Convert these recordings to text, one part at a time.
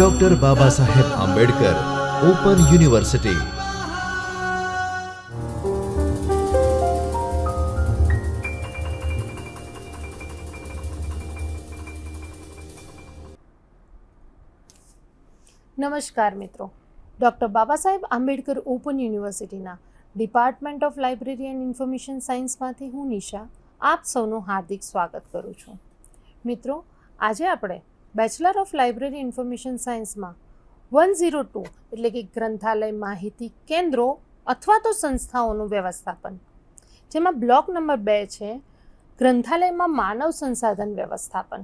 Doctor બાબા Saheb Ambedkar open university નમસ્કાર મિત્રો. Doctor Baba Saheb Ambedkar open યુનિવર્સિટીના department of library and information સાયન્સમાંથી હું નિશા. આપ સૌનું હાર્દિક સ્વાગત કરું છું. મિત્રો, આજે આપણે બેચલર ઓફ લાઇબ્રેરી ઇન્ફોર્મેશન સાયન્સમાં વન ઝીરો ટુ એટલે કે ગ્રંથાલય માહિતી કેન્દ્રો અથવા તો સંસ્થાઓનું વ્યવસ્થાપન, જેમાં બ્લોક નંબર બે છે ગ્રંથાલયમાં માનવ સંસાધન વ્યવસ્થાપન.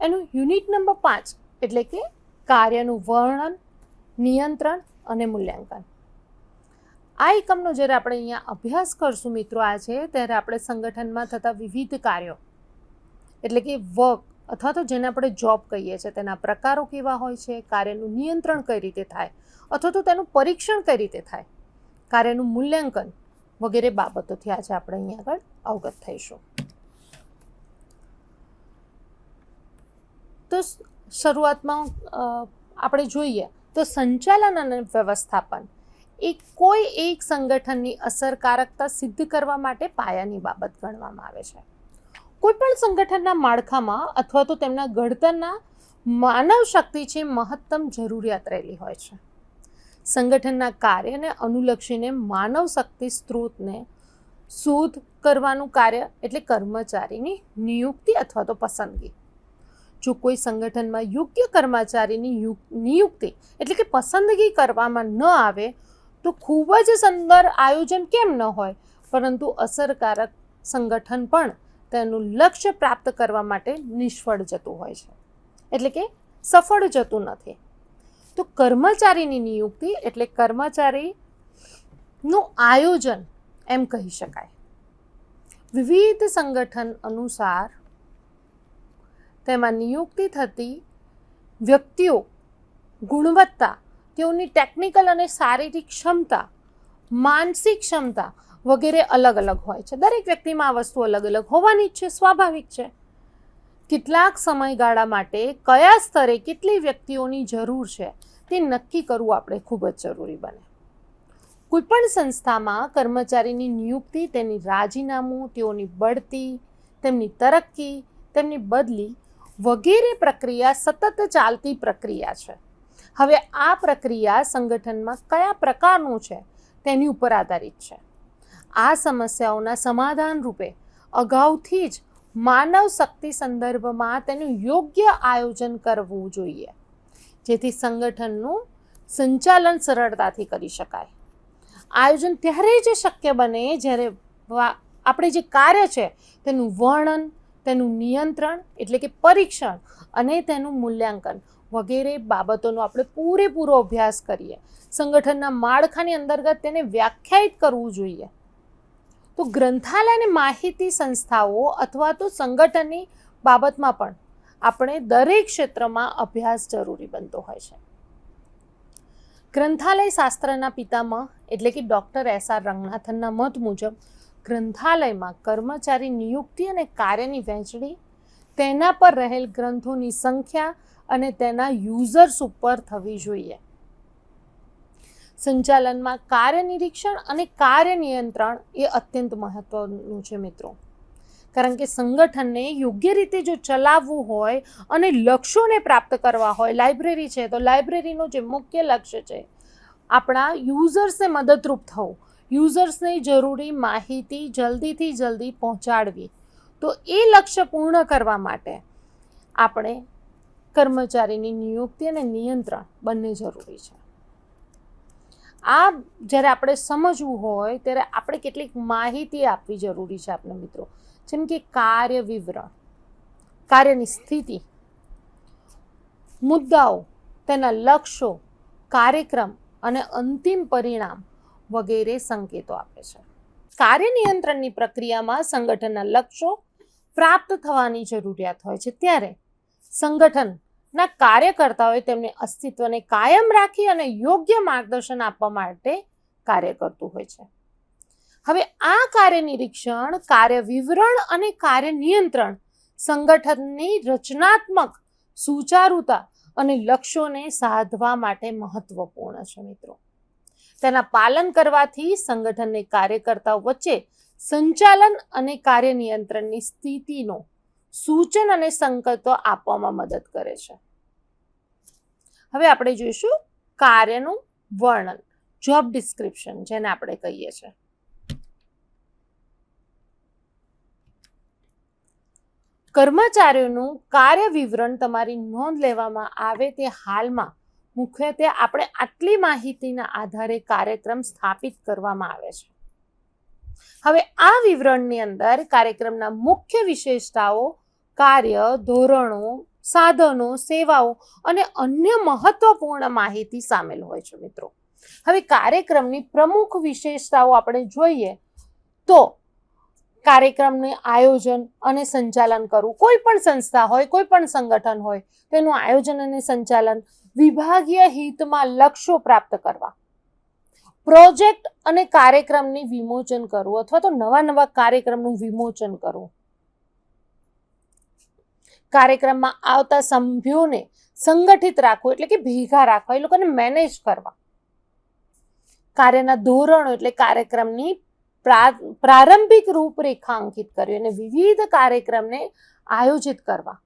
એનું યુનિટ નંબર પાંચ એટલે કે કાર્યનું વર્ણન, નિયંત્રણ અને મૂલ્યાંકન. આ એકમનો જ્યારે આપણે અહીંયા અભ્યાસ કરશું મિત્રો આ છે ત્યારે આપણે સંગઠનમાં થતા વિવિધ કાર્યો એટલે કે વર્ક અથવા તો જેને આપણે જોબ કહીએ છીએ, તેના પ્રકારો કેવા હોય છે, કાર્યનું નિયંત્રણ કઈ રીતે થાય, અથવા તો તેનું પરીક્ષણ કઈ રીતે થાય, કાર્યનું મૂલ્યાંકન વગેરે બાબતોથી આજે આપણે અહીંયા આગળ અવગત થઈશું. તો શરૂઆતમાં આપણે જોઈએ તો સંચાલન અને વ્યવસ્થાપન એ કોઈ એક સંગઠનની અસરકારકતા સિદ્ધ કરવા માટે પાયાની બાબત ગણવામાં આવે છે. કોઈ પણ સંગઠનના માળખામાં અથવા તો તેમના ઘડતરના માનવ શક્તિ છે મહત્તમ જરૂરિયાત રહેલી હોય છે. સંગઠનના કાર્યને અનુલક્ષીને માનવ શક્તિ સ્ત્રોતને શોધ કરવાનું કાર્ય એટલે કર્મચારીની નિયુક્તિ અથવા તો પસંદગી. જો કોઈ સંગઠનમાં યોગ્ય કર્મચારીની નિયુક્તિ એટલે કે પસંદગી કરવામાં ન આવે, તો ખૂબ જ સુંદર આયોજન કેમ ન હોય? પરંતુ અસરકારક સંગઠન પણ તેનું લક્ષ્ય પ્રાપ્ત કરવા માટે નિષ્ફળ જતું હોય છે. એટલે કે સફળ જતું નથી. તો કર્મચારીની નિયુક્તિ એટલે કર્મચારીનું આયોજન એમ કહી શકાય. વિવિધ સંગઠન અનુસાર તેમાં નિયુક્તિ થતી વ્યક્તિઓ, ગુણવત્તા, તેઓની ટેકનિકલ અને શારીરિક ક્ષમતા, માનસિક ક્ષમતા વગેરે અલગ અલગ હોય છે. દરેક વ્યક્તિમાં આ વસ્તુ અલગ અલગ હોવાની જ છે, સ્વાભાવિક છે. કેટલાક સમયગાળા માટે કયા સ્તરે કેટલી વ્યક્તિઓની જરૂર છે તે નક્કી કરવું આપણે ખૂબ જ જરૂરી બને. કોઈપણ સંસ્થામાં કર્મચારીની નિયુક્તિ, તેની રાજીનામું, તેઓની બઢતી, તેમની તરક્કી, તેમની બદલી વગેરે પ્રક્રિયા સતત ચાલતી પ્રક્રિયા છે. હવે આ પ્રક્રિયા સંગઠનમાં કયા પ્રકારનું છે તેની ઉપર આધારિત છે. આ સમસ્યાઓના સમાધાન રૂપે અગાઉથી જ માનવ શક્તિ સંદર્ભમાં તેનું યોગ્ય આયોજન કરવું જોઈએ. જેથી સંગઠનનું સંચાલન સરળતાથી કરી શકાય. આયોજન ત્યારે જ શક્ય બને જ્યારે આપણે જે કાર્ય છે તેનું વર્ણન, તેનું નિયંત્રણ એટલે કે પરીક્ષણ અને તેનું મૂલ્યાંકન વગેરે બાબતોનો આપણે પૂરેપૂરો અભ્યાસ કરીએ. સંગઠનના માળખાની અંતર્ગત તેને વ્યાખ્યાયિત કરવું જોઈએ. તો ગ્રંથાલય અને માહિતી સંસ્થાઓ અથવા તો સંગઠનની બાબતમાં પણ આપણે દરેક ક્ષેત્રમાં અભ્યાસ જરૂરી બનતો હોય છે. ગ્રંથાલય શાસ્ત્રના પિતામહ એટલે કે ડૉક્ટર એસ આર રંગનાથનના મત મુજબ ગ્રંથાલયમાં કર્મચારી નિયુક્તિ અને કાર્યની વહેંચણી, તેના પર રહેલ ગ્રંથોની સંખ્યા અને તેના યુઝર્સ ઉપર થવી જોઈએ. સંચાલનમાં કાર્ય નિરીક્ષણ અને કાર્ય નિયંત્રણ એ અત્યંત મહત્વનું છે મિત્રો. કારણ કે સંગઠનને યોગ્ય રીતે જો ચલાવવું હોય અને લક્ષ્યોને પ્રાપ્ત કરવા હોય, લાઇબ્રેરી છે, તો લાઇબ્રેરીનું જે મુખ્ય લક્ષ્ય છે, આપણા યુઝર્સને મદદરૂપ થવું. યુઝર્સને જરૂરી માહિતી જલ્દીથી જલ્દી પહોંચાડવી. તો એ લક્ષ્ય પૂર્ણ કરવા માટે આપણે કર્મચારીની નિયુક્તિ અને નિયંત્રણ બંને જરૂરી છે. આ જ્યારે આપણે સમજવું હોય, ત્યારે આપણે કેટલીક માહિતી આપવી જરૂરી છે આપણે મિત્રો. જેમ કે કાર્ય વિવરણ કાર્યની સ્થિતિ, મુદ્દાઓ, તેના લક્ષ્યો, કાર્યક્રમ અને અંતિમ પરિણામ વગેરે સંકેતો આપે છે. કાર્ય નિયંત્રણની પ્રક્રિયામાં સંગઠનના લક્ષ્યો પ્રાપ્ત થવાની જરૂરિયાત હોય છે. ત્યારે સંગઠનના કાર્યકર્તાઓએ તેમને અસ્તિત્વને કાયમ રાખી અને યોગ્ય માર્ગદર્શન આપવા માટે કાર્ય કરતું હોય છે. હવે આ કાર્ય નિરીક્ષણ કાર્ય વિવરણ અને કાર્ય નિયંત્રણ સંગઠનની રચનાત્મક સુચારુતા અને લક્ષ્યોને સાધવા માટે મહત્વપૂર્ણ છે મિત્રો. તેના પાલન કરવાથી સંગઠનને કાર્યકર્તાઓ વચ્ચે સંચાલન અને કાર્ય નિયંત્રણની સ્થિતિનો સૂચન અને સંકલ્પો આપવામાં મદદ કરે છે. હવે આપણે જોઈશું કાર્યનું વર્ણન જોબ ડિસ્ક્રિપ્શન જેને આપણે કહીએ છીએ કર્મચારીઓનું કાર્ય વિવરણ તમારી નોંધ લેવામાં આવે તે હાલમાં મુખ્યત્વે આપણે આટલી માહિતીના આધારે કાર્યક્રમ સ્થાપિત કરવામાં આવે છે. હવે આ વિવરણની અંદર કાર્યક્રમના મુખ્ય વિશેષતાઓ કાર્ય, ધોરણો, સાધનો, સેવાઓ અને અન્ય મહત્વપૂર્ણ માહિતી સામેલ હોય છે મિત્રો. હવે કાર્યક્રમની પ્રમુખ વિશેષતાઓ આપણે જોઈએ તો કાર્યક્રમનું આયોજન અને સંચાલન કરવું. કોઈ પણ સંસ્થા હોય, કોઈ પણ સંગઠન હોય, તેનું આયોજન અને સંચાલન વિભાગીય હિતમાં લક્ષ્યો પ્રાપ્ત કરવા. પ્રોજેક્ટ અને કાર્યક્રમની વિમોચન કરવું અથવા તો નવા નવા કાર્યક્રમનું વિમોચન કરવું. કાર્યક્રમમાં આવતા સભ્યોને સંગઠિત રાખવું એટલે કે ભેગા રાખવા, એ લોકોને મેનેજ કરવા. કાર્યના ધોરણો એટલે કાર્યક્રમની પ્રારંભિક રૂપરેખા અંકિત કરવી અને વિવિધ કાર્યક્રમને આયોજિત કરવા.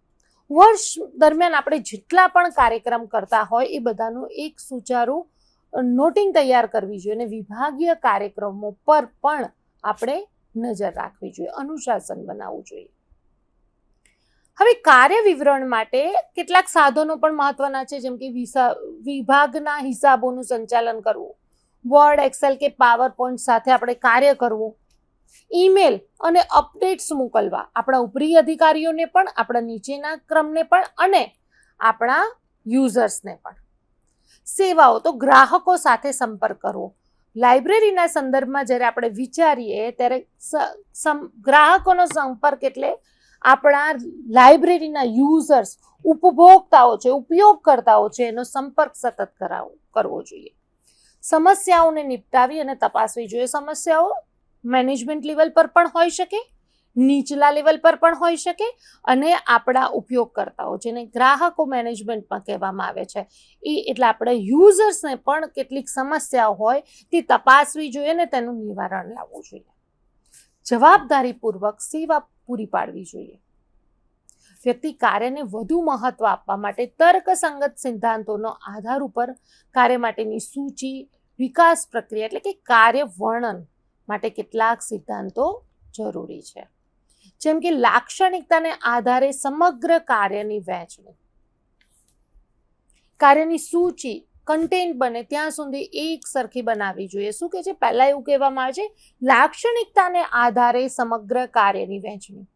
વર્ષ દરમિયાન આપણે જેટલા પણ કાર્યક્રમ કરતા હોય, એ બધાનું એક સુચારું નોટિંગ તૈયાર કરવી જોઈએ અને વિભાગીય કાર્યક્રમો પર પણ આપણે નજર રાખવી જોઈએ, અનુશાસન બનાવવું જોઈએ. હવે કાર્ય વિવરણ માટે કેટલાક સાધનો પણ મહત્વના છે, જેમ કે વિભાગના હિસાબોનું સંચાલન કરવું વર્ડ એક્સેલ કે પાવર પોઈન્ટ સાથે આપણે કાર્ય કરવું ઈમેલ અને અપડેટ્સ મોકલવા, આપણા ઉપરી અધિકારીઓને પણ, આપણા નીચેના ક્રમને પણ અને આપણા યુઝર્સને પણ. સેવાઓ, તો ગ્રાહકો સાથે સંપર્ક કરવો. લાઇબ્રેરીના સંદર્ભમાં જ્યારે આપણે વિચારીએ, ત્યારે ગ્રાહકોનો સંપર્ક એટલે આપણા લાઇબ્રેરીના યુઝર્સ ઉપભોક્તાઓ છે, ઉપયોગકર્તાઓ છે, એનો સંપર્ક સતત કરાવો, કરવો જોઈએ. સમસ્યાઓને નિપટાવી અને તપાસવી જોઈએ. સમસ્યાઓ મેનેજમેન્ટ લેવલ પર પણ હોઈ શકે, નીચલા લેવલ પર પણ હોઈ શકે અને આપણા ઉપયોગકર્તાઓ, જેને ગ્રાહકો મેનેજમેન્ટમાં કહેવામાં આવે છે, એ એટલે આપણે યુઝર્સને પણ કેટલીક સમસ્યાઓ હોય તે તપાસવી જોઈએ અને તેનું નિવારણ લાવવું જોઈએ. જવાબદારીપૂર્વક સેવા પૂરી પાડવી જોઈએ. વ્યક્તિ કાર્યને વધુ મહત્વ આપવા માટે તર્કસંગત સિદ્ધાંતોનો આધાર ઉપર કાર્ય માટેની સૂચિ, વિકાસ પ્રક્રિયા એટલે કે કાર્ય વર્ણન માટે કેટલાક સિદ્ધાંતો જરૂરી છે. જેમ કે લાક્ષણિકતાને આધારે સમગ્ર કાર્યની વહેંચણી. કાર્યની સૂચિ કન્ટેન્ટ બને, ત્યાં સુધી એક સરખી બનાવવી જોઈએ. શું કે છે? પહેલાં એવું કહેવામાં આવે છે, લાક્ષણિકતાને આધારે સમગ્ર કાર્યની વહેંચણી.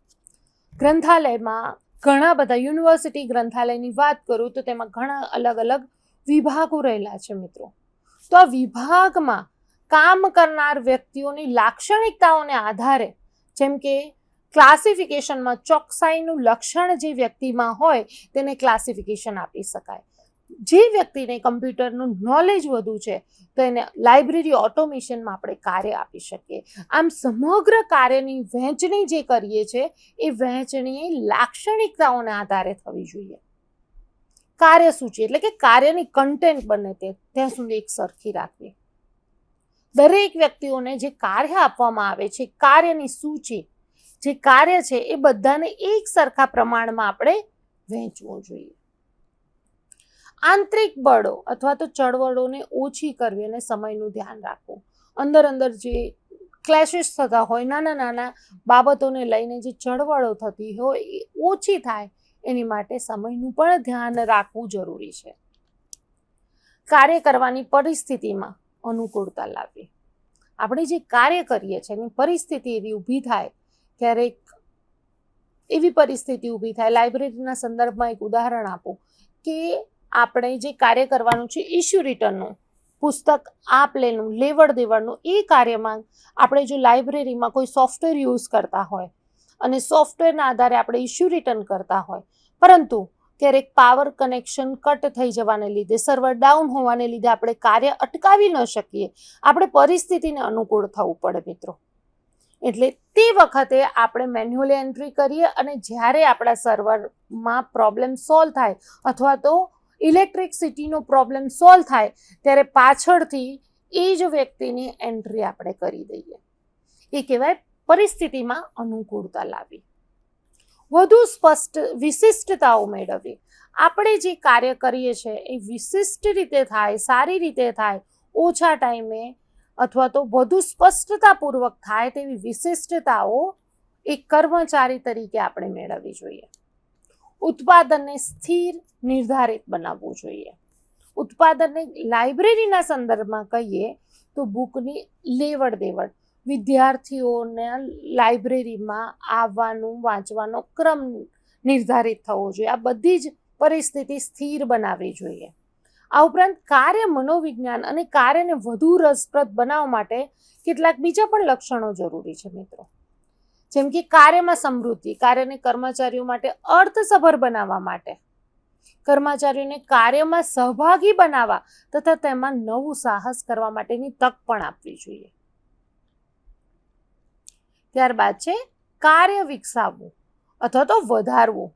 ગ્રંથાલયમાં ઘણા બધા, યુનિવર્સિટી ગ્રંથાલયની વાત કરું તો તેમાં ઘણા અલગ અલગ વિભાગો રહેલા છે મિત્રો. તો આ વિભાગમાં કામ કરનાર વ્યક્તિઓની લાક્ષણિકતાઓને આધારે, જેમ કે ક્લાસિફિકેશનમાં ચોકસાઈનું લક્ષણ જે વ્યક્તિમાં હોય, તેને ક્લાસિફિકેશન આપી શકાય. જે વ્યક્તિને કમ્પ્યુટરનું નોલેજ વધુ છે, તો એને લાઇબ્રેરી ઓટોમેશનમાં આપણે કાર્ય આપી શકીએ. આમ સમગ્ર કાર્યની વહેંચણી જે કરીએ છીએ એ વહેંચણી લાક્ષણિકતાઓના આધારે થવી જોઈએ. કાર્યસૂચિ એટલે કે કાર્યની કન્ટેન્ટ બને તે, ત્યાં સુધી એક સરખી રાખવી. દરેક વ્યક્તિઓને જે કાર્ય આપવામાં આવે છે, કાર્યની સૂચિ, જે કાર્ય છે, એ બધાને એક સરખા પ્રમાણમાં આપણે વહેંચવું જોઈએ. આંતરિક બળો અથવા તો ચળવળોને ઓછી કરવી અને સમયનું ધ્યાન રાખવું. અંદર અંદર જે ક્લેશિસ થતા હોય, નાના નાના બાબતોને લઈને જે ચળવળો થતી હોય, એ ઓછી થાય, એની માટે સમયનું પણ ધ્યાન રાખવું જરૂરી છે. કાર્ય કરવાની પરિસ્થિતિમાં અનુકૂળતા લાવવી. આપણે જે કાર્ય કરીએ છીએ, એની પરિસ્થિતિ એવી ઊભી થાય, ક્યારેક એવી પરિસ્થિતિ ઊભી થાય. લાઇબ્રેરીના સંદર્ભમાં એક ઉદાહરણ આપું કે આપણે જે કાર્ય કરવાનું છે ઇશ્યુ રિટર્નનું પુસ્તક, આપ લેનું, લેવડ દેવડનું, એ કાર્યમાં આપણે જો લાઇબ્રેરીમાં કોઈ સોફ્ટવેર યુઝ કરતા હોય અને સોફ્ટવેરના આધારે આપણે ઇશ્યુ રિટર્ન કરતા હોય, પરંતુ ક્યારેક પાવર કનેક્શન કટ થઈ જવાને લીધે સર્વર ડાઉન હોવાને લીધે આપણે કાર્ય અટકાવી ન શકીએ, આપણે પરિસ્થિતિને અનુકૂળ થવું પડે મિત્રો. એટલે તે વખતે આપણે મેન્યુઅલી એન્ટ્રી કરીએ અને જ્યારે આપણા સર્વરમાં પ્રોબ્લેમ સોલ્વ થાય અથવા તો ઇલેક્ટ્રિકસિટીનો પ્રોબ્લેમ સોલ્વ થાય, ત્યારે પાછળથી એ જ વ્યક્તિની એન્ટ્રી આપણે કરી દઈએ. એ કહેવાય પરિસ્થિતિમાં અનુકૂળતા લાવી વધુ સ્પષ્ટ વિશિષ્ટતાઓ મેળવવી. આપણે જે કાર્ય કરીએ છીએ, એ વિશિષ્ટ રીતે થાય, સારી રીતે થાય, ઓછા ટાઈમે અથવા તો વધુ સ્પષ્ટતાપૂર્વક થાય તેવી વિશિષ્ટતાઓ એક કર્મચારી તરીકે આપણે મેળવવી જોઈએ. ઉત્પાદનને સ્થિર, નિર્ધારિત બનાવવું જોઈએ. ઉત્પાદનને લાઇબ્રેરીના સંદર્ભમાં કહીએ તો બુકની લેવડ દેવડ વિદ્યાર્થીઓને લાઇબ્રેરીમાં આવવાનું, વાંચવાનો ક્રમ નિર્ધારિત થવો જોઈએ. આ બધી જ પરિસ્થિતિ સ્થિર બનાવવી જોઈએ. આ ઉપરાંત કાર્ય મનોવિજ્ઞાન અને કાર્યને વધુ રસપ્રદ બનાવવા માટે કેટલાક બીજા પણ લક્ષણો જરૂરી છે મિત્રો. જેમ કે કાર્યમાં સમૃદ્ધિ, કાર્યને કર્મચારીઓ માટે અર્થસભર બનાવવા માટે. કર્મચારીઓને કાર્યમાં સહભાગી બનાવવા તથા તેમાં નવું સાહસ કરવા માટેની તક પણ આપવી જોઈએ. ત્યારબાદ છે કાર્ય વિકસાવવું અથવા તો વધારવું.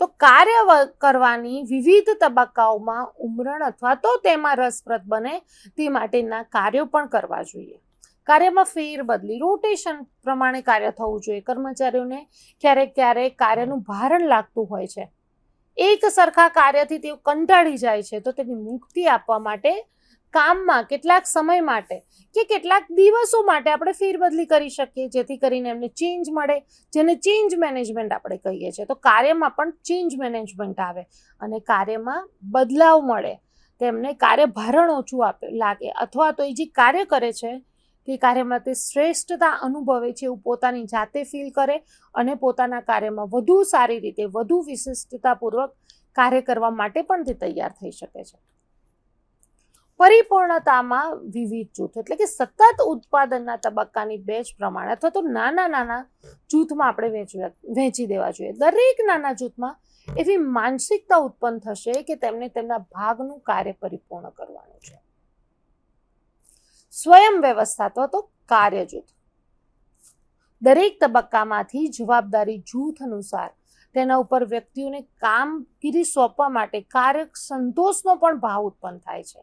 તો કાર્ય કરવાની વિવિધ તબક્કાઓમાં ઉમરણ અથવા તો તેમાં રસપ્રદ બને તે માટેના કાર્યો પણ કરવા જોઈએ. કાર્યમાં ફેર બદલી રોટેશન પ્રમાણે કાર્ય થવું જોઈએ. કર્મચારીઓને ક્યારેક ક્યારેક કાર્યનું ભારણ લાગતું હોય છે. એક સરખા કાર્યથી તેઓ કંટાળી જાય છે. તો તેની મુક્તિ આપવા માટે, કામમાં કેટલાક સમય માટે કે કેટલાક દિવસો માટે આપણે ફેરબદલી કરી શકીએ, જેથી કરીને એમને ચેન્જ મળે, જેને ચેન્જ મેનેજમેન્ટ આપણે કહીએ છીએ. તો કાર્યમાં પણ ચેન્જ મેનેજમેન્ટ આવે અને કાર્યમાં બદલાવ મળે. તેમને કાર્ય ભારણ ઓછું આપે, લાગે. અથવા તો એ જે કાર્ય કરે છે તે કાર્યમાં તે શ્રેષ્ઠતા અનુભવે છે એવું પોતાની જાતે ફીલ કરે અને પોતાના કાર્યમાં વધુ સારી રીતે, વધુ વિશિષ્ટતાપૂર્વક કાર્ય કરવા માટે પણ તે તૈયાર થઈ શકે છે. પરિપૂર્ણતામાં વિવિધ જૂથ એટલે કે સતત ઉત્પાદનના તબક્કાની બેચ પ્રમાણે અથવા તો નાના નાના જૂથમાં આપણે વહેંચવા વહેંચી દેવા જોઈએ. દરેક નાના જૂથમાં એવી માનસિકતા ઉત્પન્ન થશે કે તેમને તેમના ભાગનું કાર્ય પરિપૂર્ણ કરવાનું છે. સ્વયં વ્યવસ્થા અથવા તો કાર્ય જૂથ દરેક તબક્કામાંથી જવાબદારી જૂથ અનુસાર તેના ઉપર વ્યક્તિઓને કામગીરી સોંપવા માટે કાર્ય સંતોષનો પણ ભાવ ઉત્પન્ન થાય છે.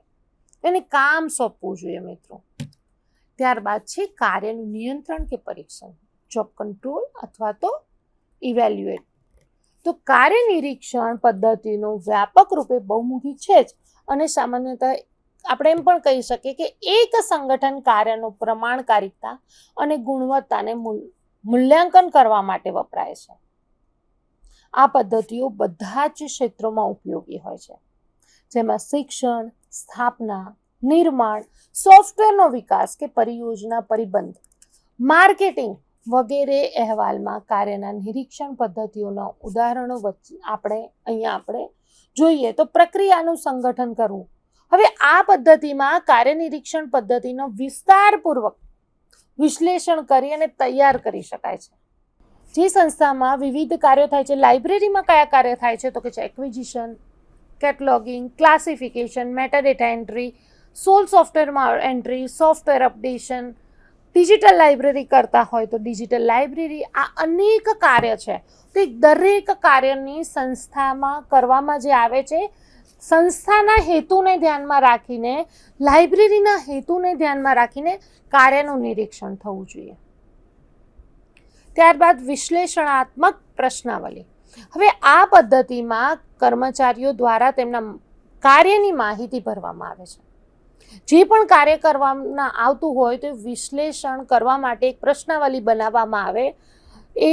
એને કામ સોંપવું જોઈએ મિત્રો. ત્યારબાદ છે કાર્યનું નિયંત્રણ કે પરીક્ષણ જોબ કંટ્રોલ અથવા તો ઇવેલ્યુએટ તો કાર્ય નિરીક્ષણ પદ્ધતિનો વ્યાપક રૂપે બહુમુખી છે જ અને સામાન્યતઃ આપણે એમ પણ કહી શકીએ કે એક સંગઠન કાર્યનો પ્રમાણકારિતા અને ગુણવત્તાને મૂલ- મૂલ્યાંકન કરવા માટે વપરાય છે. આ પદ્ધતિઓ બધા જ ક્ષેત્રોમાં ઉપયોગી હોય છે. જેમાં શિક્ષણ, સ્થાપના, નિર્માણ, સોફ્ટવેરનો વિકાસ કે પરિયોજના પરિબંધ, માર્કેટિંગ વગેરે અહેવાલમાં કાર્યના નિરીક્ષણ પદ્ધતિઓના ઉદાહરણો વચ્ચે આપણે, અહીંયા આપણે જોઈએ તો પ્રક્રિયાનું સંગઠન કરવું હવે આ પદ્ધતિમાં કાર્ય નિરીક્ષણ પદ્ધતિનો વિસ્તારપૂર્વક વિશ્લેષણ કરી અને તૈયાર કરી શકાય છે. જે સંસ્થામાં વિવિધ કાર્યો થાય છે, લાઇબ્રેરીમાં કયા કાર્ય થાય છે, તો કે છે acquisition cataloguing classification metadata entry SOUL સોફ્ટવેરમાં entry software updation digital library કરતા હોય તો ડિજિટલ લાઇબ્રેરી આ અનેક કાર્ય છે. તો દરેક કાર્યની સંસ્થામાં કરવામાં જે આવે છે સંસ્થાના હેતુને ધ્યાનમાં રાખીને, લાઇબ્રેરીના હેતુને ધ્યાનમાં રાખીને કાર્યનું નિરીક્ષણ થવું જોઈએ. ત્યારબાદ વિશ્લેષણાત્મક પ્રશ્નાવલી. હવે આ પદ્ધતિમાં કર્મચારીઓ દ્વારા તેમના કાર્યની માહિતી ભરવામાં આવે છે. જે પણ કાર્ય કરવામાં આવતું હોય તે વિશ્લેષણ કરવા માટે એક પ્રશ્નાવલી બનાવવામાં આવે. એ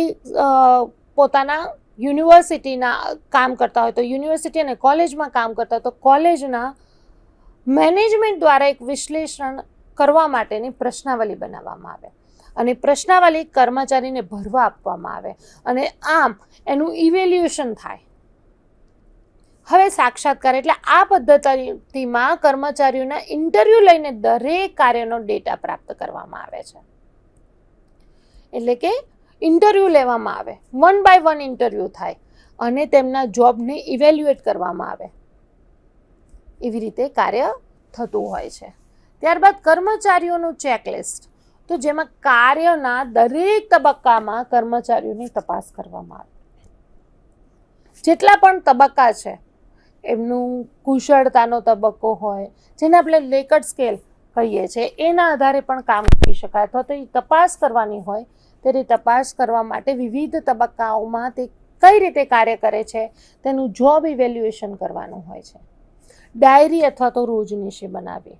પોતાના યુનિવર્સિટીના કામ કરતા હોય તો યુનિવર્સિટી અને કોલેજમાં કામ કરતા હોય તો કોલેજના મેનેજમેન્ટ દ્વારા એક વિશ્લેષણ કરવા માટેની પ્રશ્નાવલી બનાવવામાં આવે. અને પ્રશ્નાવલી કર્મચારીને ભરવા આપવામાં આવે. અને આમ એનું ઇવેલ્યુએશન થાય. હવે સાક્ષાત્કાર એટલે આ પદ્ધતિમાં કર્મચારીઓના ઇન્ટરવ્યૂ લઈને દરેક કાર્યનો ડેટા પ્રાપ્ત કરવામાં આવે છે. એટલે કે ઇન્ટરવ્યૂ લેવામાં આવે. વન બાય વન ઇન્ટરવ્યૂ થાય અને તેમના જોબને ઇવેલ્યુએટ કરવામાં આવે. એવી રીતે કાર્ય થતું હોય છે. ત્યારબાદ કર્મચારીઓનું ચેકલિસ્ટ. તો જેમાં કાર્યના દરેક તબક્કામાં કર્મચારીઓની તપાસ કરવામાં આવે. જેટલા પણ તબક્કા છે, એમનું કુશળતાનો તબક્કો હોય, જેને આપણે લેકટ સ્કેલ કહીએ છીએ, એના આધારે પણ કામ કરી શકાય અથવા તો એ તપાસ કરવાની હોય ત્યારે તપાસ કરવા માટે વિવિધ તબક્કાઓમાં તે કઈ રીતે કાર્ય કરે છે, તેનું જોબ ઇવેલ્યુએશન કરવાનું હોય છે. ડાયરી અથવા તો રોજનીશી બનાવી.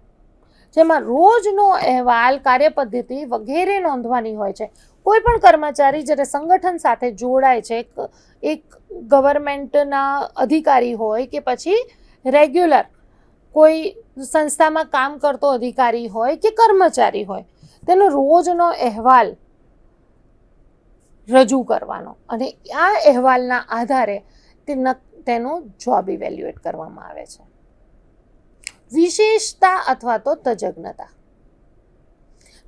જેમાં રોજનો અહેવાલ, કાર્યપદ્ધતિ વગેરે નોંધવાની હોય છે. કોઈ પણ કર્મચારી જ્યારે સંગઠન સાથે જોડાય છે એક ગવર્મેન્ટના અધિકારી હોય કે પછી રેગ્યુલર કોઈ સંસ્થામાં કામ કરતો અધિકારી હોય કે કર્મચારી હોય, તેનો રોજનો અહેવાલ રજૂ કરવાનો. અને આ અહેવાલના આધારે તે તેનો જોબ ઇવેલ્યુએટ કરવામાં આવે છે. વિશેષતા અથવા તો તજજ્ઞતા.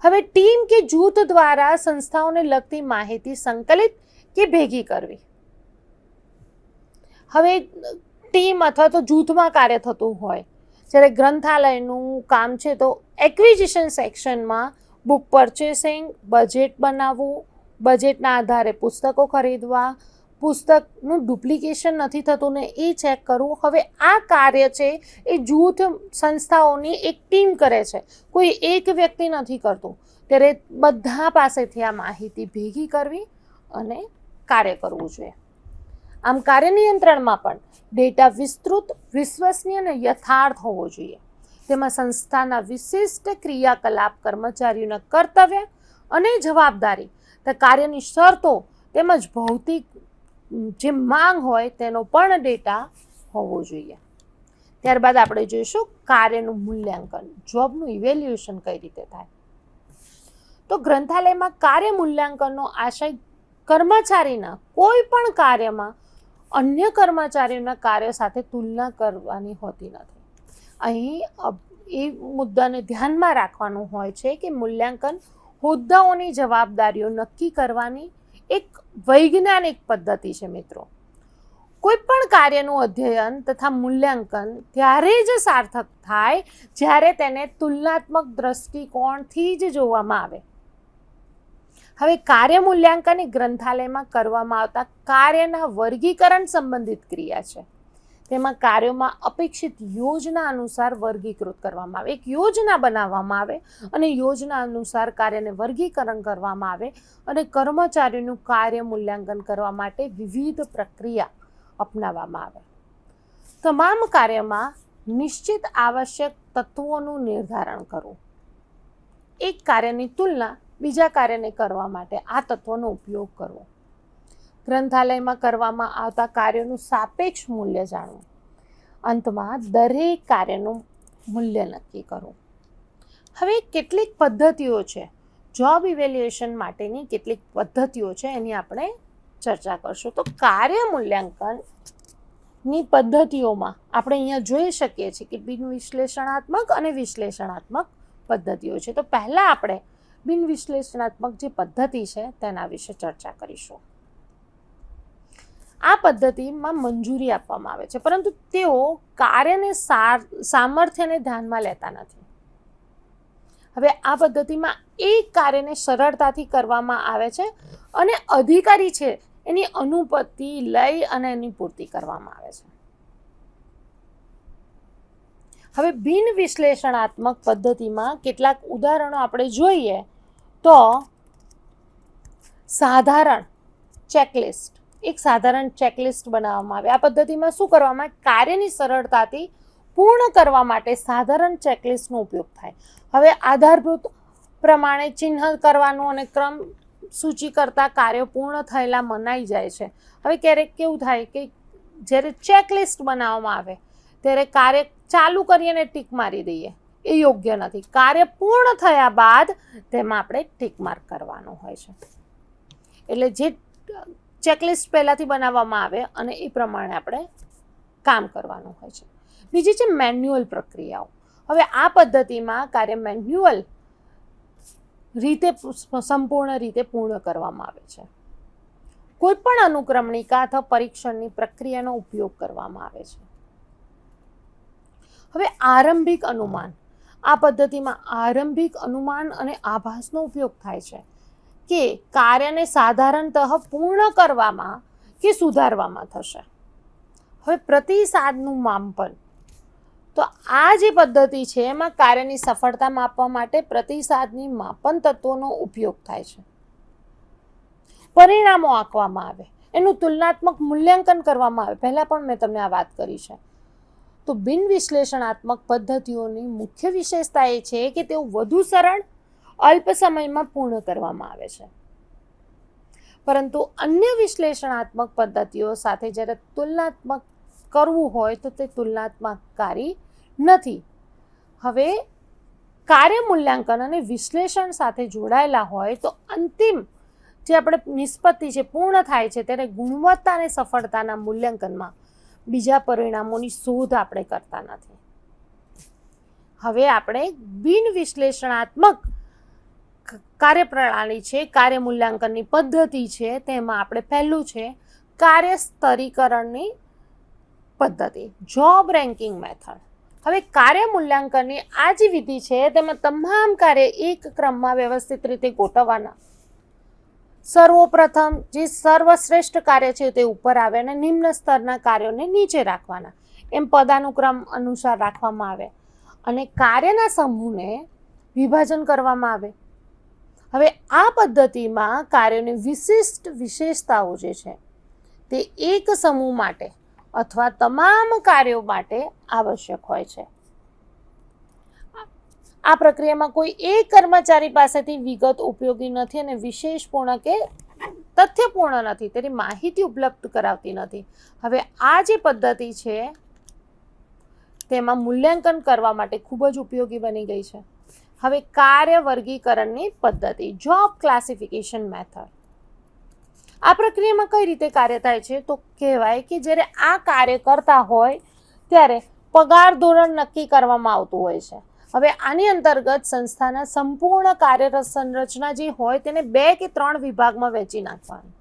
હવે ટીમ કે જૂથ દ્વારા સંસ્થાઓને લગતી માહિતી સંકલિત કે ભેગી કરવી? હવે ટીમ અથવા તો જૂથમાં કાર્ય થતું હોય, જ્યારે ગ્રંથાલયનું કામ છે તો એક્વિઝિશન સેક્શનમાં બુક પરચેસિંગ બજેટ બનાવવું બજેટના આધારે પુસ્તકો ખરીદવા, પુસ્તકનું ડુપ્લિકેશન નથી થતું ને એ ચેક કરવું. હવે આ કાર્ય છે, એ જૂથ સંસ્થાઓની એક ટીમ કરે છે. કોઈ એક વ્યક્તિ નથી કરતું. ત્યારે બધા પાસેથી આ માહિતી ભેગી કરવી અને કાર્ય કરવું જોઈએ. આમ કાર્ય નિયંત્રણમાં પણ ડેટા વિસ્તૃત, વિશ્વસનીય અને યથાર્થ હોવો જોઈએ. તેમાં સંસ્થાના વિશિષ્ટ ક્રિયાકલાપ કર્મચારીઓના કર્તવ્ય અને જવાબદારી કાર્યની શરતો તેમજ ભૌતિક જે માંગ હોય તેનો પણ ડેટા હોવો જોઈએ. ત્યારબાદ આપણે જોઈશું કાર્યનું મૂલ્યાંકન, જોબનું ઇવેલ્યુએશન કઈ રીતે થાય. તો ગ્રંથાલયમાં કાર્ય મૂલ્યાંકનનો આશય કર્મચારીના કોઈ પણ કાર્યમાં અન્ય કર્મચારીઓના કાર્ય સાથે તુલના કરવાની હોતી નથી. અહીં એ મુદ્દાને ધ્યાનમાં રાખવાનું હોય છે કે મૂલ્યાંકન હોદ્દાઓની જવાબદારીઓ નક્કી કરવાની એક વૈજ્ઞાનિક પદ્ધતિ છે મિત્રો. કોઈ પણ કાર્યનું અધ્યયન તથા મૂલ્યાંકન ત્યારે જ સાર્થક થાય જ્યારે તેને તુલનાત્મક દ્રષ્ટિકોણથી જ જોવામાં આવે. હવે કાર્ય મૂલ્યાંકન એ ગ્રંથાલયમાં કરવામાં આવતા કાર્યના વર્ગીકરણ સંબંધિત ક્રિયા છે. તેમાં કાર્યોમાં અપેક્ષિત યોજના અનુસાર વર્ગીકૃત કરવામાં આવે. એક યોજના બનાવવામાં આવે અને યોજના અનુસાર કાર્યને વર્ગીકરણ કરવામાં આવે અને કર્મચારીનું કાર્ય મૂલ્યાંકન કરવા માટે વિવિધ પ્રક્રિયા અપનાવવામાં આવે. તમામ કાર્યમાં નિશ્ચિત આવશ્યક તત્વોનું નિર્ધારણ કરવું એક કાર્યની તુલના બીજા કાર્યને કરવા માટે આ તત્વોનો ઉપયોગ કરવો ગ્રંથાલયમાં કરવામાં આવતા કાર્યોનું સાપેક્ષ મૂલ્ય જાણવું. અંતમાં દરેક કાર્યનું મૂલ્ય નક્કી કરવું. હવે કેટલીક પદ્ધતિઓ છે. જોબ ઇવેલ્યુએશન માટેની કેટલીક પદ્ધતિઓ છે એની આપણે ચર્ચા કરશું. તો કાર્ય મૂલ્યાંકનની પદ્ધતિઓમાં આપણે અહીંયા જોઈ શકીએ છીએ કે બિન વિશ્લેષણાત્મક અને વિશ્લેષણાત્મક પદ્ધતિઓ છે. તો પહેલાં આપણે બિન વિશ્લેષણાત્મક જે પદ્ધતિ છે તેના વિશે ચર્ચા કરીશું. આ પદ્ધતિમાં મંજૂરી આપવામાં આવે છે, પરંતુ તેઓ કાર્યને સામર્થ્યને ધ્યાનમાં લેતા નથી. હવે આ પદ્ધતિમાં એક કાર્યને સરળતાથી કરવામાં આવે છે અને અધિકારી છે, એની અનુપત્તિ લઈ અને એની પૂર્તિ કરવામાં આવે છે. હવે બિન વિશ્લેષણાત્મક પદ્ધતિમાં કેટલાક ઉદાહરણો આપણે જોઈએ તો સાધારણ ચેકલિસ્ટ એક સાધારણ ચેકલિસ્ટ બનાવવામાં આવે. આ પદ્ધતિમાં શું કરવામાં કાર્યની સરળતાથી પૂર્ણ કરવા માટે સાધારણ ચેકલિસ્ટનો ઉપયોગ થાય. હવે આધારભૂત પ્રમાણે ચિહ્ન કરવાનું અને ક્રમ સૂચિ કરતાં કાર્યો પૂર્ણ થયેલા મનાઈ જાય છે. હવે ક્યારેક કેવું થાય કે જ્યારે ચેકલિસ્ટ બનાવવામાં આવે, ત્યારે કાર્ય ચાલુ કરીએ અને ટીક મારી દઈએ. એ યોગ્ય નથી. કાર્ય પૂર્ણ થયા બાદ તેમાં આપણે ટીક માર્ક કરવાનું હોય છે. એટલે જે ચેકલિસ્ટ પહેલાંથી બનાવવામાં આવે અને એ પ્રમાણે આપણે કામ કરવાનું હોય છે. બીજી છે મેન્યુઅલ પ્રક્રિયાઓ. હવે આ પદ્ધતિમાં કાર્ય મેન્યુઅલ રીતે સંપૂર્ણ રીતે પૂર્ણ કરવામાં આવે છે. કોઈપણ અનુક્રમણિકા અથવા પરીક્ષણની પ્રક્રિયાનો ઉપયોગ કરવામાં આવે છે. હવે આરંભિક અનુમાન. આ પદ્ધતિમાં આરંભિક અનુમાન અને આભાસનો ઉપયોગ થાય છે. કે કાર્યને સાધારણતઃ પૂર્ણ કરવામાં કે સુધારવામાં થશે? હવે પ્રતિસાદનું માપન. તો આ જે પદ્ધતિ છે, એમાં કાર્યની સફળતા માપવા માટે પ્રતિસાદની માપન તત્વોનો ઉપયોગ થાય છે. પરિણામો આંકવામાં આવે. એનું તુલનાત્મક મૂલ્યાંકન કરવામાં આવે. પહેલાં પણ મેં તમને આ વાત કરી છે. તો બિન વિશ્લેષણાત્મક પદ્ધતિઓની મુખ્ય વિશેષતા એ છે કે તેઓ વધુ સરળ અલ્પ સમયમાં પૂર્ણ કરવામાં આવે છે. પરંતુ અન્ય વિશ્લેષણાત્મક પદ્ધતિઓ સાથે જ્યારે તુલનાત્મક કરવું હોય તો તે તુલનાત્મકકારી નથી. હવે કાર્ય મૂલ્યાંકન અને વિશ્લેષણ સાથે જોડાયેલા હોય તો અંતિમ જે આપણે નિષ્પત્તિ છે, પૂર્ણ થાય છે ત્યારે ગુણવત્તા અને સફળતાના મૂલ્યાંકનમાં બીજા પરિણામોની શોધ આપણે કરતા નથી. હવે આપણે બિન વિશ્લેષણાત્મક કાર્યપ્રણાલી છે, કાર્ય મૂલ્યાંકનની પદ્ધતિ છે, તેમાં આપણે પહેલું છે કાર્ય સ્તરીકરણની પદ્ધતિ જોબ રેન્કિંગ મેથડ હવે કાર્ય મૂલ્યાંકનની આ જે વિધિ છે, તેમાં તમામ કાર્ય એક ક્રમમાં વ્યવસ્થિત રીતે ગોઠવવાના. સર્વપ્રથમ જે સર્વશ્રેષ્ઠ કાર્ય છે, તે ઉપર આવે અને નિમ્ન સ્તરના કાર્યોને નીચે રાખવાના. એમ પદાનુક્રમ અનુસાર રાખવામાં આવે. અને કાર્યના સમૂહને વિભાજન કરવામાં આવે. હવે આ પદ્ધતિમાં કાર્યોની વિશિષ્ટ વિશેષતાઓ જે છે, તે એક સમૂહ માટે અથવા તમામ કાર્યો માટે આવશ્યક હોય છે. આ પ્રક્રિયામાં કોઈ એક કર્મચારી પાસેથી વિગત ઉપયોગી નથી અને વિશેષપૂર્ણ કે તથ્યપૂર્ણ નથી, તેની માહિતી ઉપલબ્ધ કરાવતી નથી. હવે આ જે પદ્ધતિ છે, તેમાં મૂલ્યાંકન કરવા માટે ખૂબ જ ઉપયોગી બની ગઈ છે. હવે કાર્ય વર્ગીકરણની પદ્ધતિ જોબ ક્લાસિફિકેશન મેથડ આ પ્રક્રિયામાં કઈ રીતે કાર્ય થાય છે? તો કહેવાય કે જ્યારે આ કાર્ય કરતા હોય, ત્યારે પગાર ધોરણ નક્કી કરવામાં આવતું હોય છે. હવે આની અંતર્ગત સંસ્થાના સંપૂર્ણ કાર્યરત સંરચના જે હોય, તેને બે કે ત્રણ વિભાગમાં વહેંચી નાખવાની.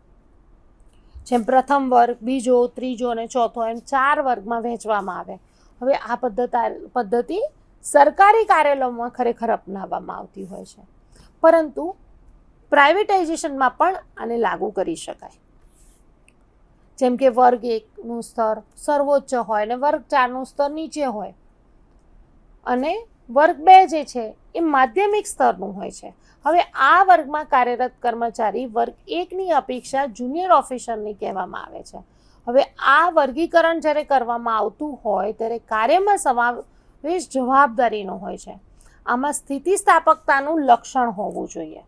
જેમ પ્રથમ વર્ગ, બીજો, ત્રીજો અને ચોથો એમ ચાર વર્ગમાં વહેંચવામાં આવે. હવે આ પદ્ધતિ પદ્ધતિ સરકારી કાર્યાલયોમાં ખરેખર અપનાવવામાં આવતી હોય છે. પરંતુ પ્રાઇવેટાઇઝેશનમાં પણ આને લાગુ કરી શકાય. જેમ કે વર્ગ એકનું સ્તર સર્વોચ્ચ હોય અને વર્ગ ચારનું સ્તર નીચે હોય. અને વર્ગ બે જે છે એ માધ્યમિક સ્તરનું હોય છે. હવે આ વર્ગમાં કાર્યરત કર્મચારી વર્ગ એકની અપેક્ષા જુનિયર ઓફિસરની કહેવામાં આવે છે. હવે આ વર્ગીકરણ જ્યારે કરવામાં આવતું હોય ત્યારે કાર્યમાં સમાવેશ જવાબદારીનો હોય છે. આમાં સ્થિતિસ્થાપકતાનું લક્ષણ હોવું જોઈએ.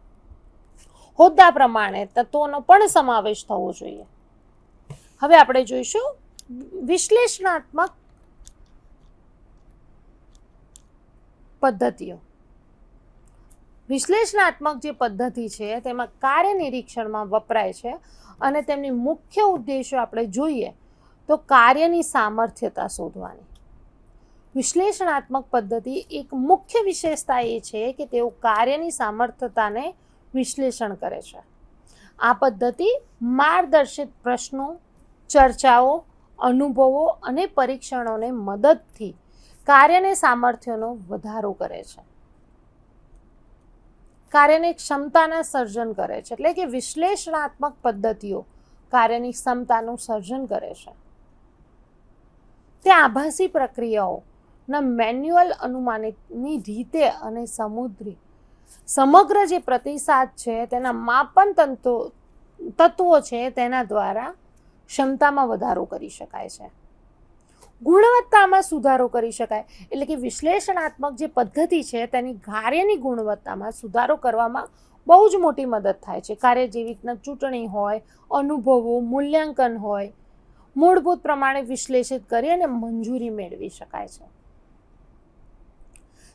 હોદ્દા પ્રમાણે તત્વોનો પણ સમાવેશ થવો જોઈએ. હવે આપણે જોઈશું વિશ્લેષણાત્મક પદ્ધતિઓ. વિશ્લેષણાત્મક જે પદ્ધતિ છે, તેમાં કાર્ય નિરીક્ષણમાં વપરાય છે અને તેમની મુખ્ય ઉદ્દેશો આપણે જોઈએ તો કાર્યની સામર્થ્યતા શોધવાની. વિશ્લેષણાત્મક પદ્ધતિ એક મુખ્ય વિશેષતા એ છે કે તેઓ કાર્યની સામર્થ્યતાને વિશ્લેષણ કરે છે. આ પદ્ધતિ માર્ગદર્શિત પ્રશ્નો, ચર્ચાઓ, અનુભવો અને પરીક્ષણોને મદદથી કાર્યને સામર્થ્યનો વધારો કરે છે. કાર્યને ક્ષમતાના સર્જન કરે છે. એટલે કે વિશ્લેષણાત્મક પદ્ધતિઓ કાર્યની ક્ષમતાનું સર્જન કરે છે. તે આભાસી પ્રક્રિયાઓના મેન્યુઅલ અનુમાનિતની રીતે અને સમુદ્રી. સમગ્ર જે પ્રતિસાદ છે, તેના માપન તંતો, તત્વો છે, તેના દ્વારા ક્ષમતામાં વધારો કરી શકાય છે. ગુણવત્તામાં સુધારો કરી શકાય. એટલે કે વિશ્લેષણાત્મક જે પદ્ધતિ છે, તેની કાર્યની ગુણવત્તામાં સુધારો કરવામાં બહુ જ મોટી મદદ થાય છે. કાર્ય જેવી રીતના ચૂંટણી હોય, અનુભવો, મૂલ્યાંકન હોય, મૂળભૂત પ્રમાણે વિશ્લેષિત કરી અને મંજૂરી મેળવી શકાય છે.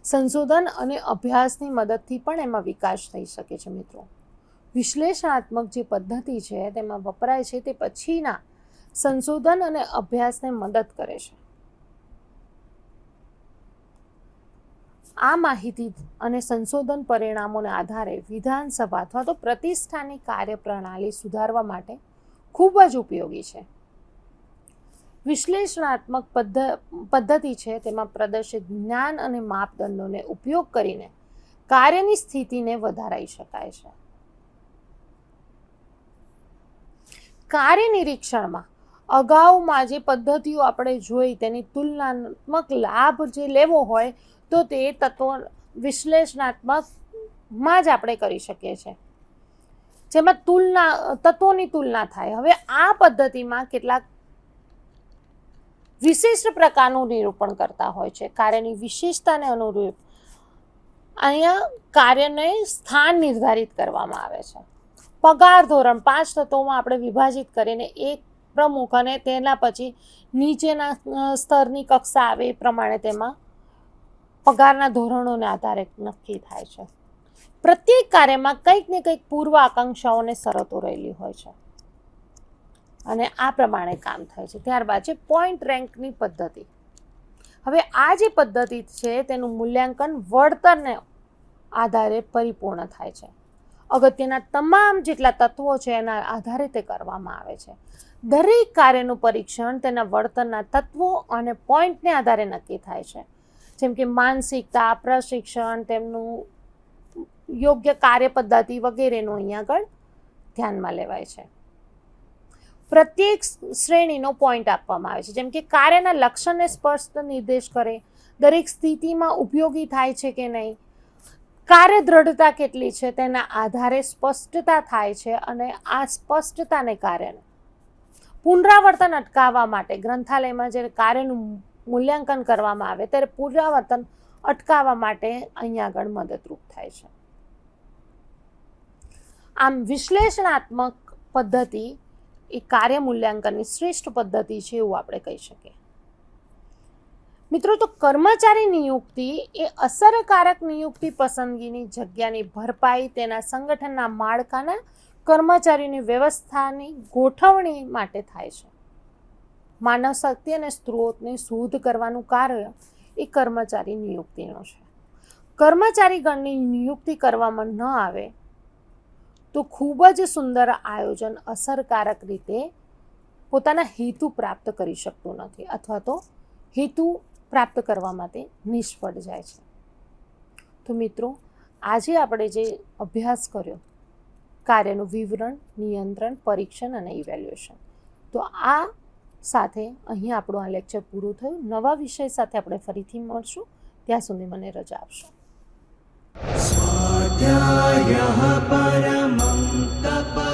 સંશોધન અને અભ્યાસની મદદથી પણ એમાં વિકાસ થઈ શકે છે મિત્રો. વિશ્લેષણાત્મક જે પદ્ધતિ છે તેમાં વપરાય છે તે પછીના સંશોધન અને અભ્યાસને મદદ કરે છે. આ માહિતી અને સંશોધન પરિણામોને આધારે વિધાનસભા અથવા તો પ્રતિષ્ઠાની કાર્યપ્રણાલી સુધારવા માટે ખૂબ જ ઉપયોગી છે. વિશ્લેષણાત્મક પદ્ધ, પદ્ધતિ છે તેમાં પ્રદર્શિત જ્ઞાન અને માપદંડોને ઉપયોગ કરીને કાર્યની સ્થિતિને વધારાઈ શકાય છે. કાર્ય નિરીક્ષણમાં અગાઉમાં જે પદ્ધતિઓ આપણે જોઈ તેની તુલનાત્મક લાભ જે લેવો હોય તો તે તત્વ વિશ્લેષણાત્મકમાં જ આપણે કરી શકીએ છીએ. જેમાં તુલના, તત્વોની તુલના થાય. હવે આ પદ્ધતિમાં કેટલાક વિશિષ્ટ પ્રકારનું નિરૂપણ કરતા હોય છે. કાર્યની વિશેષતાને અનુરૂપ અહીંયા કાર્યને સ્થાન નિર્ધારિત કરવામાં આવે છે. પગાર ધોરણ પાંચ તત્વોમાં આપણે વિભાજિત કરીને એક પ્રમુખ અને તેના પછી નીચેના સ્તરની કક્ષા આવે એ પ્રમાણે તેમાં પગારના ધોરણોને આધારે નક્કી થાય છે. પ્રત્યેક કાર્યમાં કંઈક ને કંઈક પૂર્વ આકાંક્ષાઓને શરતો રહેલી હોય છે. અને આ પ્રમાણે કામ થાય છે. ત્યારબાદ છે પોઈન્ટ રેન્કની પદ્ધતિ. હવે આ જે પદ્ધતિ છે તેનું મૂલ્યાંકન વળતરને આધારે પરિપૂર્ણ થાય છે. અગત્યના તમામ જેટલા તત્વો છે એના આધારે તે કરવામાં આવે છે. દરેક કાર્યનું પરીક્ષણ તેના વળતરના તત્વો અને પોઈન્ટને આધારે નક્કી થાય છે. જેમ કે માનસિકતા, પ્રશિક્ષણ, તેમનું યોગ્ય કાર્ય પદ્ધતિ વગેરેનું અહીંયા આગળ ધ્યાનમાં લેવાય છે. પ્રત્યેક શ્રેણીનો પોઈન્ટ આપવામાં આવે છે. જેમ કે કાર્યના લક્ષણને સ્પષ્ટ નિર્દેશ કરે, દરેક સ્થિતિમાં ઉપયોગી થાય છે કે નહીં, કાર્ય દ્રઢતા કેટલી છે તેના આધારે સ્પષ્ટતા થાય છે અને આ સ્પષ્ટતાને કારણે પુનરાવર્તન અટકાવવા માટે ગ્રંથાલયમાં જ્યારે કાર્યનું મૂલ્યાંકન કરવામાં આવે, ત્યારે પુનરાવર્તન અટકાવવા માટે અહીંયા આગળ મદદરૂપ થાય છે. આમ વિશ્લેષણાત્મક પદ્ધતિ એ કાર્ય મૂલ્યાંકનની શ્રેષ્ઠ પદ્ધતિ છે એવું આપણે કહી શકીએ. મિત્રો, તો કર્મચારી નિયુક્તિ એ અસરકારક નિયુક્તિ પસંદગીની જગ્યાની ભરપાઈ તેના સંગઠનના માળખાના કર્મચારીની વ્યવસ્થાની ગોઠવણી માટે થાય છે. માનવ શક્તિ અને સ્ત્રોતને શોધ કરવાનું કાર્ય એ કર્મચારી નિયુક્તિનો છે. કર્મચારી ગણની નિયુક્તિ કરવામાં ન આવે તો ખૂબ જ સુંદર આયોજન અસરકારક રીતે પોતાના હેતુ પ્રાપ્ત કરી શકતું નથી અથવા તો હેતુ પ્રાપ્ત કરવા માટે નિષ્ફળ જાય છે. તો મિત્રો, આજે આપણે જે અભ્યાસ કર્યો, કાર્યનું વિવરણ, નિયંત્રણ, પરીક્ષણ અને ઇવેલ્યુએશન તો આ સાથે અહીં આપણું આ લેક્ચર પૂરું થયું. નવા વિષય સાથે આપણે ફરીથી મળશું. ત્યાં સુધી મને રજા આપશો. परमं तप